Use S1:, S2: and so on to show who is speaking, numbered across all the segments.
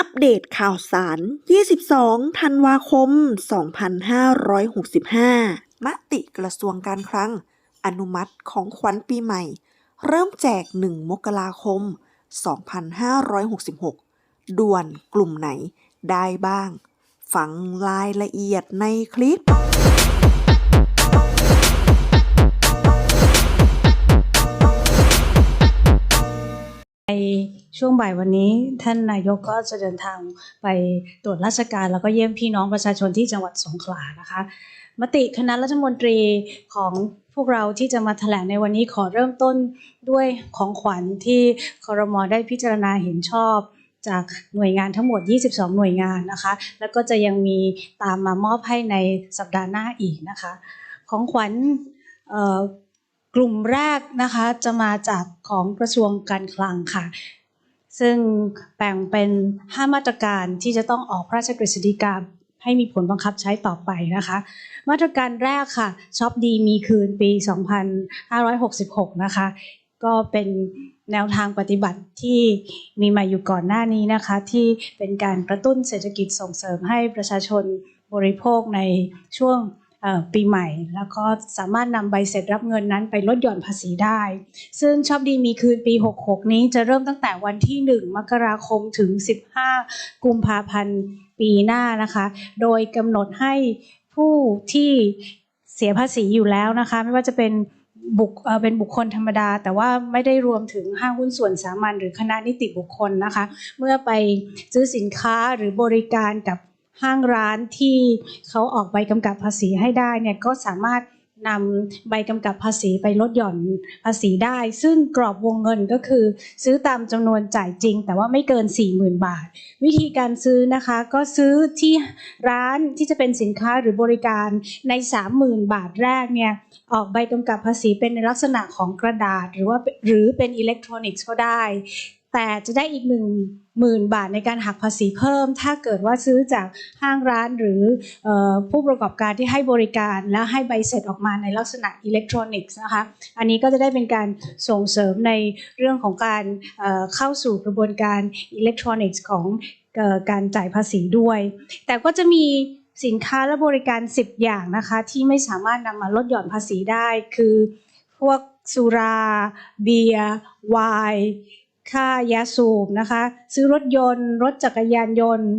S1: อัปเดตข่าวสาร 22 ธันวาคม 2565 มติกระทรวงการคลัง อนุมัติของขวัญปีใหม่ เริ่มแจก 1 มกราคม 2566 ด่วนกลุ่มไหนได้บ้าง ฟังรายละเอียดในคลิป
S2: ในช่วงบ่ายวันนี้ท่านนายกก็จะเดินทางไปตรวจราชการ แล้วก็เยี่ยมพี่น้องประชาชนที่จังหวัดสงขลานะคะ มติคณะรัฐมนตรีของพวกเราที่จะมาแถลงในวันนี้ขอเริ่มต้นด้วยของขวัญที่คอรมอได้พิจารณาเห็นชอบจากหน่วยงานทั้งหมด 22 หน่วยงานนะคะ แล้วก็จะยังมีตามมามอบให้ในสัปดาห์หน้าอีกนะคะ ของขวัญกลุ่มแรกนะคะจะมาจากของกระทรวงการคลังค่ะ ซึ่งแบ่งเป็น 5 มาตรการที่จะต้องออกพระราชกฤษฎีกาให้มีผลบังคับใช้ต่อไปนะคะ มาตรการแรกค่ะช็อปดีมีคืนปี 2566 นะคะ ก็เป็นแนวทางปฏิบัติที่มีมาอยู่ก่อนหน้านี้นะคะ ที่เป็นการกระตุ้นเศรษฐกิจส่งเสริมให้ประชาชนบริโภคในช่วง ปีใหม่ แล้วก็สามารถนำใบเสร็จรับเงินนั้นไปลดหย่อนภาษีได้ ซึ่งชอบดีมีคืนปี 66 นี้จะเริ่มตั้งแต่วันที่ 1 มกราคมถึง 15 กุมภาพันธ์ปีหน้านะคะ โดยกำหนดให้ผู้ที่เสียภาษีอยู่แล้วนะคะ ไม่ว่าจะเป็นบุคเอ่อเป็นบุคคลธรรมดา แต่ว่าไม่ได้รวมถึงห้างหุ้นส่วนสามัญหรือคณะนิติบุคคลนะคะ เมื่อไปซื้อสินค้าหรือบริการกับ ห้างร้านที่เขาออกใบกำกับภาษีให้ได้เนี่ยก็สามารถนำใบกำกับภาษีไปลดหย่อนภาษีได้ ซึ่งกรอบวงเงินก็คือ ซื้อตามจำนวนจ่ายจริง แต่ว่าไม่เกิน 40,000 บาท วิธีการซื้อนะคะ ก็ซื้อที่ร้านที่จะเป็นสินค้าหรือบริการใน 30,000 บาทแรกเนี่ยออกใบกำกับภาษีเป็นในลักษณะของกระดาษ หรือว่าหรือเป็นอิเล็กทรอนิกส์ก็ได้ แต่จะได้อีกหนึ่งหมื่นบาทในการหักภาษีเพิ่ม ถ้าเกิดว่าซื้อจากห้างร้านหรือผู้ประกอบการที่ให้บริการและให้ใบเสร็จออกมาในลักษณะอิเล็กทรอนิกส์นะคะอันนี้ก็จะได้เป็นการส่งเสริมในเรื่องของการเข้าสู่กระบวนการอิเล็กทรอนิกส์ของการจ่ายภาษีด้วย แต่ก็จะมีสินค้าและบริการ 10 อย่างนะคะที่ไม่สามารถนำมาลดหย่อนภาษีได้ คือพวกสุรา เบียร์ไวน์ ค่ายาสูบนะคะ ซื้อรถยนต์ รถจักรยานยนต์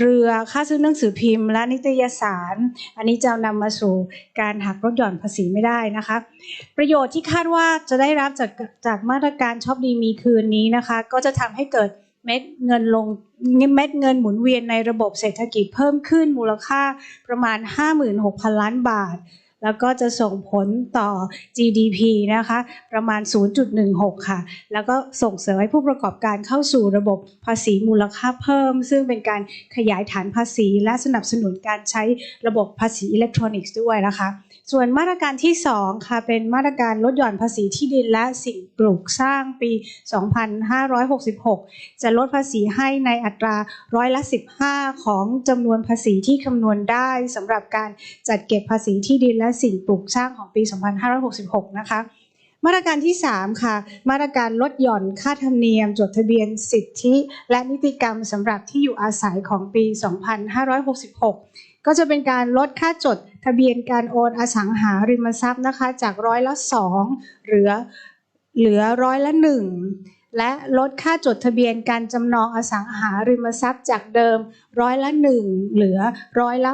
S2: เรือค่าซื้อหนังสือพิมพ์และนิตยสาร อันนี้จะนำมาสู่การหักลดหย่อนภาษีไม่ได้นะคะ ประโยชน์ที่คาดว่าจะได้รับจากจากมาตรการช็อปดีมีคืนนี้นะคะ ก็จะทำให้เกิดเม็ดเงินลงเม็ดเงินหมุนเวียนในระบบเศรษฐกิจเพิ่มขึ้นมูลค่าประมาณ 56,000 ล้านบาท แล้วก็จะส่งผลต่อ GDP นะคะประมาณ 0.16 ค่ะ แล้วก็ส่งเสริมให้ผู้ประกอบการเข้าสู่ระบบภาษีมูลค่าเพิ่ม ซึ่งเป็นการขยายฐานภาษี และสนับสนุนการใช้ระบบภาษีอิเล็กทรอนิกส์ด้วยนะคะ ส่วนมาตรการที่ 2 ค่ะ เป็นมาตรการลดหย่อนภาษีที่ดินและสิ่งปลูกสร้างปี 2566 จะลดภาษีให้ในอัตราร้อยละ 15 ของจำนวนภาษีที่คำนวณได้สำหรับการจัดเก็บภาษีที่ดินและสิ่งปลูกสร้างของปี 2566 นะคะมาตรการที่ 3 ค่ะ มาตรการลดหย่อนค่าธรรมเนียม จดทะเบียนสิทธิ และนิติกรรมสำหรับที่อยู่อาศัยของปี 2566 ก็จะเป็นการลดค่าจด ทะเบียนการโอนอสังหาริมทรัพย์นะคะจากร้อยละ2เหลือเหลือร้อยละ1และลดค่าจดทะเบียนการจำนองอสังหาริมทรัพย์จากเดิมร้อยละ1เหลือร้อยละ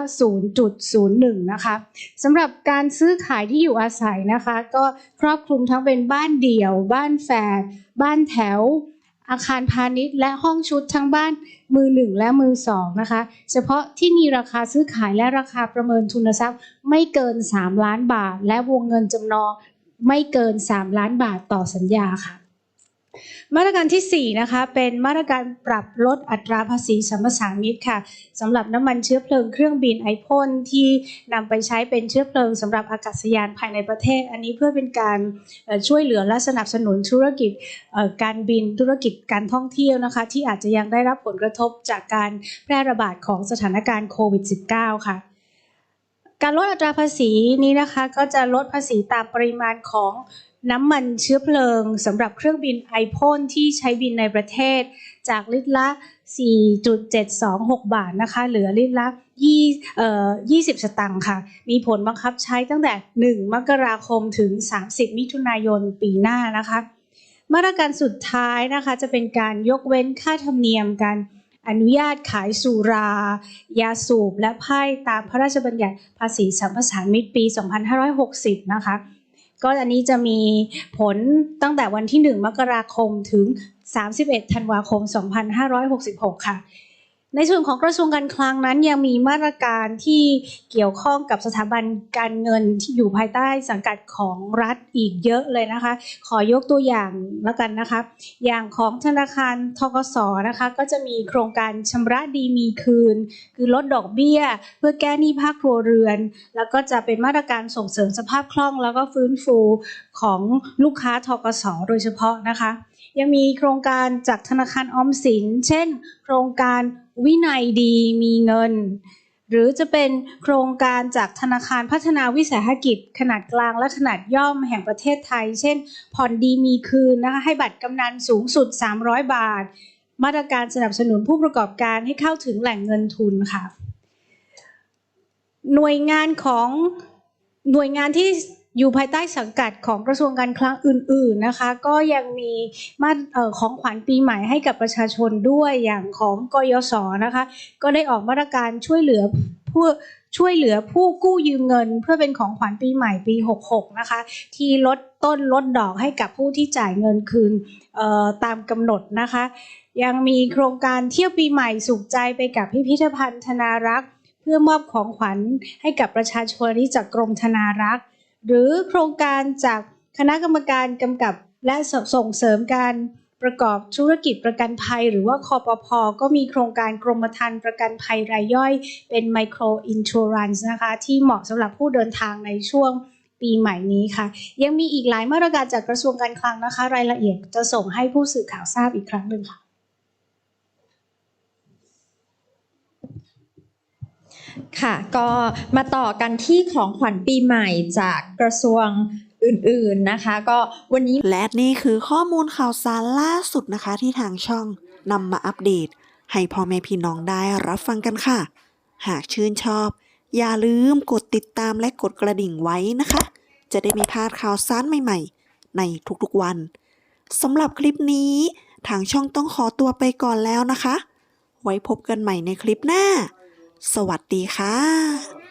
S2: 0.01 นะคะสำหรับการซื้อขายที่อยู่อาศัยนะคะ ก็ครอบคลุมทั้งเป็นบ้านเดี่ยว บ้านแฝดบ้านแถว อาคารพาณิชย์และห้องชุดทั้งบ้านมือหนึ่งและมือสองนะคะ เฉพาะที่มีราคาซื้อขายและราคาประเมินทุนทรัพย์ ไม่เกิน 3 ล้านบาท และวงเงินจำนองไม่เกิน 3 ล้านบาทต่อสัญญาค่ะ มาตรการที่ 4 นะคะ เป็นมาตรการปรับลดอัตราภาษีสัมปทานมิตรค่ะสำหรับน้ำมันเชื้อเพลิงเครื่องบินไอพ่นที่นำไปใช้เป็นเชื้อเพลิงสำหรับอากาศยานภายในประเทศ อันนี้เพื่อเป็นการช่วยเหลือและสนับสนุนธุรกิจการบินธุรกิจการท่องเที่ยวนะคะ ที่อาจจะยังได้รับผลกระทบจากการแพร่ระบาดของสถานการณ์โควิด -19 ค่ะ การลดอัตราภาษีนี้นะคะก็จะลดภาษีตามปริมาณของน้ำมันเชื้อเพลิงสำหรับเครื่องบินไอพ่นที่ใช้บินในประเทศ จากลิตรละ 4.726 บาทนะคะ เหลือลิตรละ20 สตังค์ค่ะ มีผลบังคับใช้ตั้งแต่ 1 มกราคมถึง 30 มิถุนายนปีหน้านะคะ มาตรการสุดท้ายนะคะจะเป็นการยกเว้นค่าธรรมเนียมการ อนุญาตขายสุรา ยาสูบและไพ่ตามพระราชบัญญัติภาษีสัมปทานมิตรปี 2560 นะคะ ก็อันนี้จะมีผลตั้งแต่วันที่ 1 มกราคมถึง 31 ธันวาคม 2566 ค่ะ ในส่วนของกระทรวงการคลังนั้นยังมีมาตรการที่เกี่ยวข้องกับสถาบันการเงินที่อยู่ภายใต้สังกัดของรัฐอีกเยอะเลยนะคะ ขอยกตัวอย่างแล้วกันนะคะ อย่างของธนาคารทกสนะคะ ก็จะมีโครงการชำระดีมีคืน คือลดดอกเบี้ย เพื่อแก้หนี้ภาคครัวเรือน แล้วก็จะเป็นมาตรการส่งเสริมสภาพคล่องแล้วก็ฟื้นฟูของลูกค้าทกสโดยเฉพาะนะคะ ยังมีโครงการจากธนาคารออมสิน เช่น โครงการ วินัยดีมีเงิน หรือจะเป็นโครงการจากธนาคารพัฒนาวิสาหกิจ ขนาดกลางและขนาดย่อมแห่งประเทศไทย เช่น ผ่อนดีมีคืนนะคะให้บัตรกำนันสูงสุด 300 บาท มาตรการสนับสนุนผู้ประกอบการให้เข้าถึงแหล่งเงินทุนค่ะ หน่วยงานของหน่วยงานที่ อยู่ภายใต้สังกัดของกระทรวงการคลังอื่น ๆนะคะ ก็ยังมีมาออของขวัญปีใหม่ให้กับประชาชนด้วยอย่างของกยศนะคะ ก็ได้ออกมาตรการช่วยเหลือผู้ช่วยเหลือผู้กู้ยืมเงิน เพื่อเป็นของขวัญปีใหม่ปี 66 นะคะ ที่ลดต้นลดดอกให้กับผู้ที่จ่ายเงินคืนออตามกำหนดนะคะ ยังมีโครงการเที่ยวปีใหม่สุขใจไปกับพิพิธภัณฑ์ธนารักษ์ เพื่อมอบของขวัญให้กับประชาชนที่จากกรมธนารักษ์ หรือโครงการจากคณะกรรมการกำกับและส่งเสริมการประกอบธุรกิจประกันภัย หรือว่าคอปพอก็มีโครงการกรมธรรม์ประกันภัยรายย่อย เป็นไมโครอินชูรันส์นะคะ ที่เหมาะสำหรับผู้เดินทางในช่วงปีใหม่นี้ค่ะ ยังมีอีกหลายมาตรการจากกระทรวงการคลังนะคะ รายละเอียดจะส่งให้ผู้สื่อข่าวทราบอีกครั้งหนึ่งค่ะ
S3: ค่ะ ก็มาต่อกันที่ของขวัญปีใหม่จากกระทรวงอื่นๆนะคะ ก็วันนี้
S1: และนี่คือข้อมูลข่าวสารล่าสุดนะคะ ที่ทางช่องนำมาอัปเดต ให้พ่อแม่พี่น้องได้รับฟังกันค่ะ หากชื่นชอบ อย่าลืมกดติดตามและกดกระดิ่งไว้นะคะ จะได้ไม่พลาดข่าวสารใหม่ๆ ในทุกๆวันสำหรับคลิปนี้ทางช่องต้องขอตัวไปก่อนแล้วนะคะ ไว้พบกันใหม่ในคลิปหน้า สวัสดีค่ะ